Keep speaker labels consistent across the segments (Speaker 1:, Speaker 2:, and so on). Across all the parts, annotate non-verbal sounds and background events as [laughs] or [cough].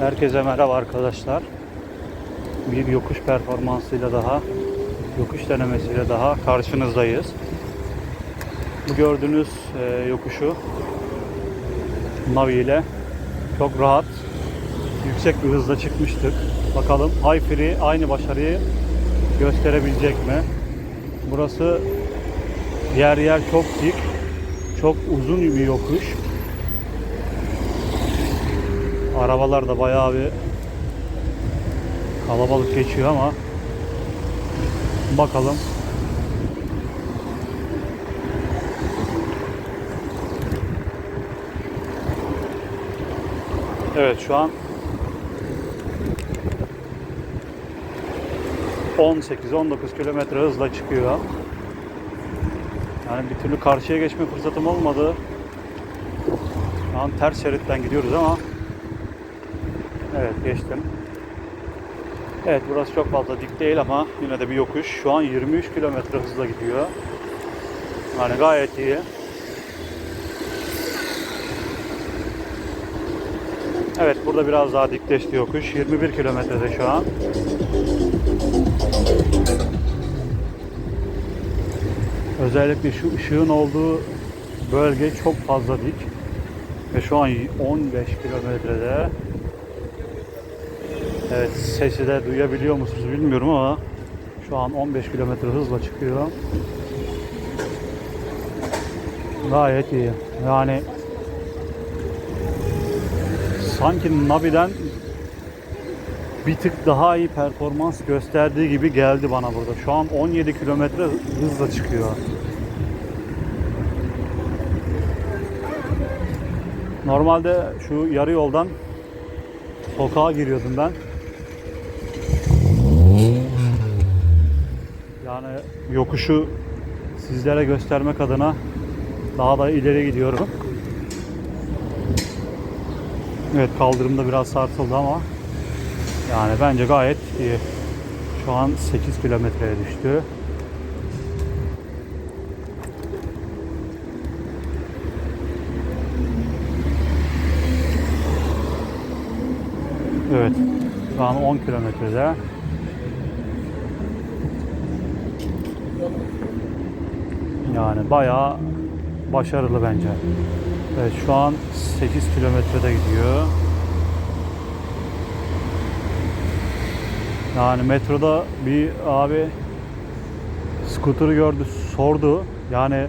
Speaker 1: Herkese merhaba arkadaşlar. Bir yokuş performansıyla daha, yokuş denemesiyle daha karşınızdayız. Bu gördüğünüz e, yokuşu Navi ile çok rahat, yüksek bir hızla çıkmıştık. Bakalım High Free aynı başarıyı gösterebilecek mi? Burası yer yer çok dik, çok uzun bir yokuş. Arabalar da bayağı bir kalabalık geçiyor ama bakalım. Evet şu an 18-19 kilometre hızla çıkıyor. Yani bir türlü karşıya geçme fırsatım olmadı. Şu an ters şeritten gidiyoruz ama Evet geçtim. Evet burası çok fazla dik değil ama yine de bir yokuş. Şu an 23 kilometre hızla gidiyor. Yani gayet iyi. Evet burada biraz daha dikleşti yokuş. 21 kilometrede şu an. Özellikle şu ışığın olduğu bölge çok fazla dik. Ve şu an 15 kilometrede. Evet sesi de duyabiliyor musunuz bilmiyorum ama şu an 15 kilometre hızla çıkıyor. Gayet iyi. Yani sanki Navi'den bir tık daha iyi performans gösterdiği gibi geldi bana burada. Şu an 17 kilometre hızla çıkıyor. Normalde şu yarı yoldan sokağa giriyordum ben. Yani yokuşu sizlere göstermek adına daha da ileri gidiyorum. Evet kaldırımda biraz sarsıldı ama yani bence gayet iyi. Şu an 8 kilometreye düştü. Evet. Şu an 10 kilometrede. Yani bayağı başarılı bence. Evet şu an 8 kilometrede gidiyor. Yani metroda bir abi skuturu gördü, sordu. Yani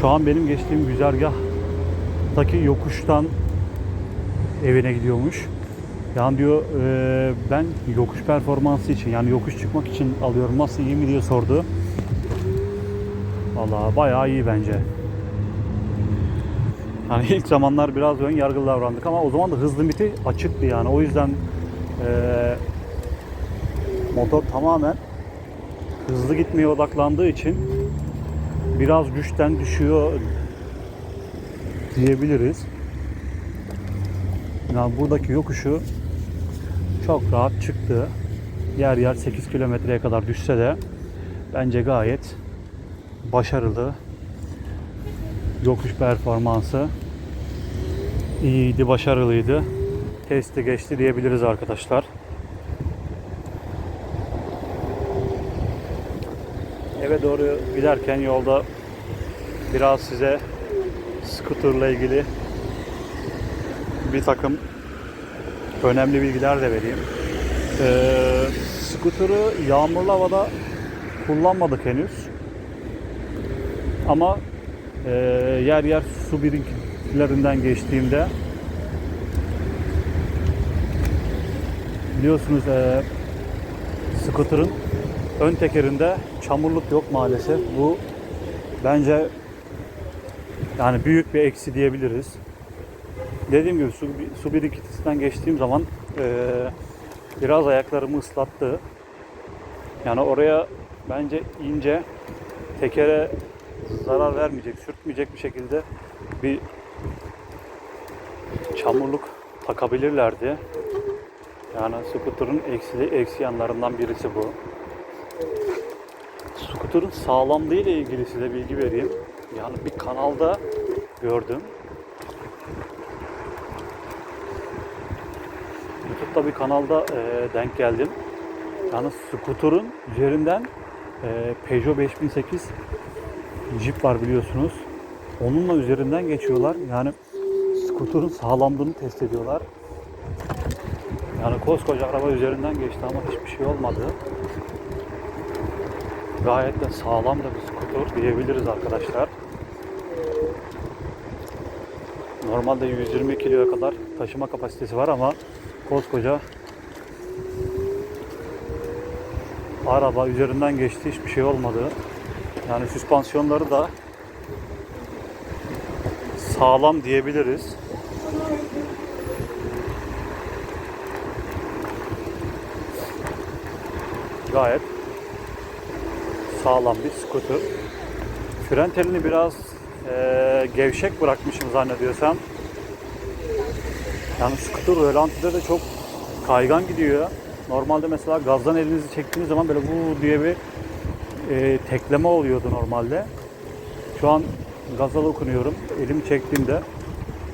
Speaker 1: şu an benim geçtiğim güzergahtaki yokuştan evine gidiyormuş. Yani diyor e, ben yokuş performansı için yani yokuş çıkmak için alıyorum nasıl iyi mi diye sordu. Vallahi bayağı iyi bence. Hani [laughs] ilk zamanlar biraz ön yargılı davrandık ama o zaman da hız limiti açıktı yani. O yüzden e, motor tamamen hızlı gitmeye odaklandığı için biraz güçten düşüyor diyebiliriz. Yani buradaki yokuşu çok rahat çıktı. Yer yer 8 kilometreye kadar düşse de bence gayet başarılı. Yokuş performansı iyiydi, başarılıydı. Testi geçti diyebiliriz arkadaşlar. Eve doğru giderken yolda biraz size scooterla ilgili bir takım önemli bilgiler de vereyim. Ee, scooter'ı yağmurlu havada kullanmadık henüz. Ama e, yer yer su birikintilerinden geçtiğimde biliyorsunuz e, scooter'ın ön tekerinde çamurluk yok maalesef. Bu bence yani büyük bir eksi diyebiliriz. Dediğim gibi su, su birikintisinden geçtiğim zaman e, biraz ayaklarımı ıslattı. Yani oraya bence ince tekere zarar vermeyecek, sürtmeyecek bir şekilde bir çamurluk takabilirlerdi. Yani scooter'ın eksi, eksi yanlarından birisi bu. Scooter'ın sağlamlığı ile ilgili size bilgi vereyim. Yani bir kanalda gördüm. YouTube'da bir kanalda e, denk geldim. Yani skuterın üzerinden e, Peugeot 5008 Jeep var biliyorsunuz. Onunla üzerinden geçiyorlar. Yani skuterın sağlamlığını test ediyorlar. Yani koskoca araba üzerinden geçti ama hiçbir şey olmadı. Gayet de sağlam da bir skuter diyebiliriz arkadaşlar. Normalde 120 kiloya kadar taşıma kapasitesi var ama koskoca araba üzerinden geçti hiçbir şey olmadı. Yani süspansiyonları da sağlam diyebiliriz. Gayet sağlam bir scooter. Fren telini biraz eee, gevşek bırakmışım zannediyorsam. Yani scooter rölantide de çok kaygan gidiyor. Normalde mesela gazdan elinizi çektiğiniz zaman böyle bu diye bir eee, tekleme oluyordu normalde. Şu an gaza dokunuyorum. Elimi çektiğimde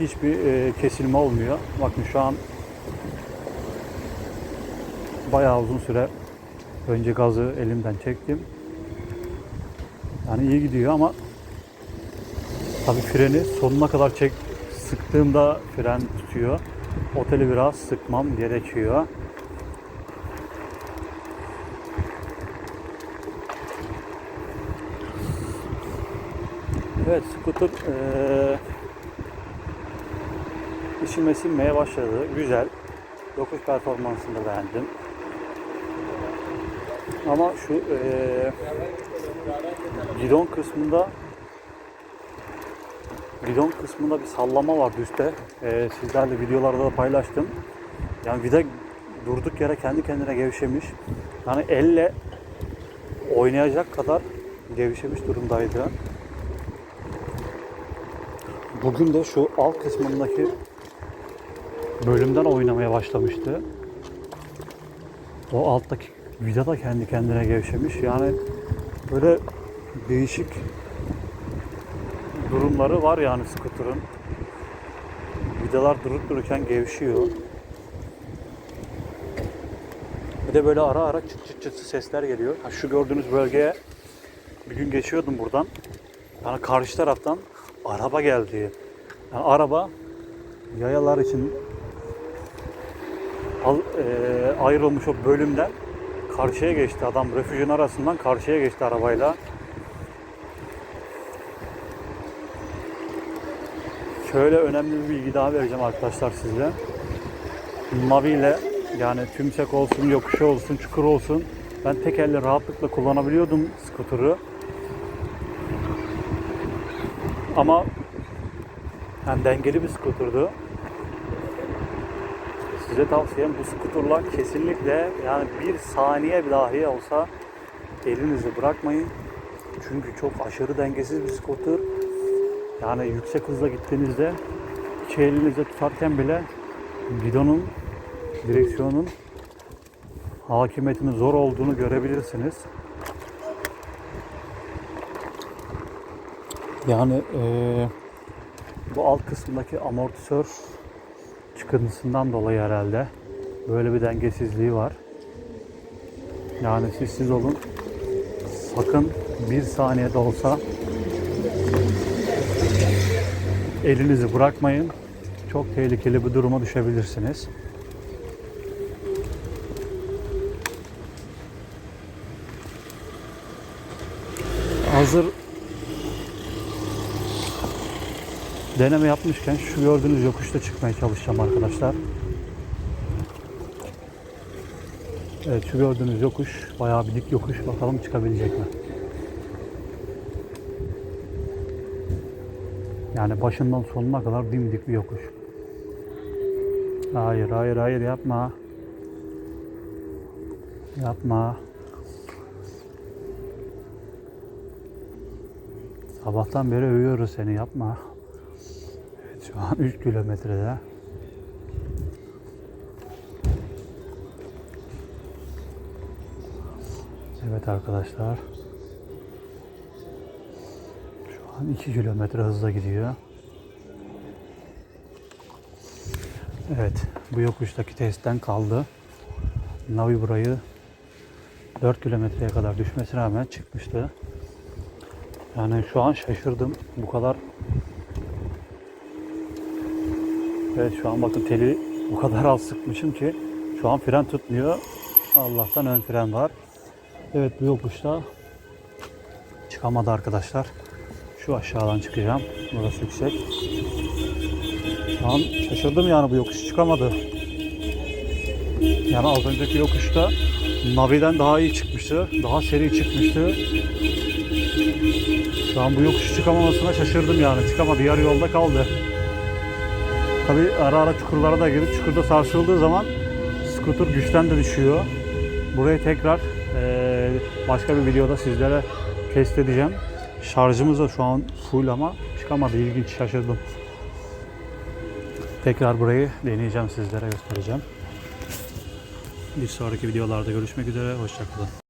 Speaker 1: hiçbir eee, kesilme olmuyor. Bakın şu an bayağı uzun süre önce gazı elimden çektim. Yani iyi gidiyor ama tabii freni sonuna kadar çek sıktığımda fren tutuyor. Oteli biraz sıkmam gerekiyor. Evet, scooter eee içime sinmeye başladı. Güzel. Yokuş performansını da beğendim. Ama şu eee gidon kısmında gidon kısmında bir sallama var üstte. Eee sizlerle videolarda da paylaştım. Yani vida durduk yere kendi kendine gevşemiş. Yani elle oynayacak kadar gevşemiş durumdaydı. Bugün de şu alt kısmındaki bölümden oynamaya başlamıştı. O alttaki vida da kendi kendine gevşemiş. Yani böyle değişik durumları var yani scooter'ın. Vidalar durup dururken gevşiyor. Bir de böyle ara ara çıt çıt çıt sesler geliyor. Ha, şu gördüğünüz bölgeye bir gün geçiyordum buradan. Yani karşı taraftan araba geldi. Yani araba yayalar için al- eee, ayrılmış o bölümden karşıya geçti adam. Refüjün arasından karşıya geçti arabayla. Şöyle önemli bir bilgi daha vereceğim arkadaşlar size. Navi ile yani tümsek olsun, yokuşu olsun, çukur olsun ben tek elle rahatlıkla kullanabiliyordum skuturu. Ama yani dengeli bir skuturdu. Size tavsiyem bu skuturla kesinlikle yani bir saniye dahi olsa elinizi bırakmayın. Çünkü çok aşırı dengesiz bir skuter. Yani yüksek hızla gittiğinizde iki elinizle tutarken bile gidonun, direksiyonun hakimiyetinin zor olduğunu görebilirsiniz. Yani eee, bu alt kısmındaki amortisör çıkıntısından dolayı herhalde böyle bir dengesizliği var. Yani siz siz olun. Sakın bir saniyede olsa elinizi bırakmayın. Çok tehlikeli bir duruma düşebilirsiniz. Hazır deneme yapmışken şu gördüğünüz yokuşta çıkmaya çalışacağım arkadaşlar. Evet şu gördüğünüz yokuş bayağı bir dik yokuş. Bakalım çıkabilecek mi? Yani başından sonuna kadar dimdik bir yokuş. Hayır hayır hayır yapma. Yapma. Sabahtan beri övüyoruz seni yapma. Evet şu an 3 kilometrede. Evet arkadaşlar. Şu an 2 kilometre hızla gidiyor. Evet, bu yokuştaki testten kaldı. Navi burayı 4 kilometreye kadar düşmesine rağmen çıkmıştı. Yani şu an şaşırdım. Bu kadar Evet şu an bakın teli bu kadar az sıkmışım ki şu an fren tutmuyor. Allah'tan ön fren var. Evet bu yokuşta çıkamadı arkadaşlar. Şu aşağıdan çıkacağım. Burası yüksek. Şu şaşırdım yani bu yokuş çıkamadı. Yani az önceki yokuşta Navi'den daha iyi çıkmıştı. Daha seri çıkmıştı. Şu an bu yokuş çıkamamasına şaşırdım yani. Çıkamadı. Yarı yolda kaldı. Tabi ara ara çukurlara da girip çukurda sarsıldığı zaman skuter güçten de düşüyor. Burayı tekrar başka bir videoda sizlere test edeceğim. Şarjımız da şu an full ama çıkamadı. İlginç şaşırdım. Tekrar burayı deneyeceğim sizlere göstereceğim. Bir sonraki videolarda görüşmek üzere. Hoşçakalın.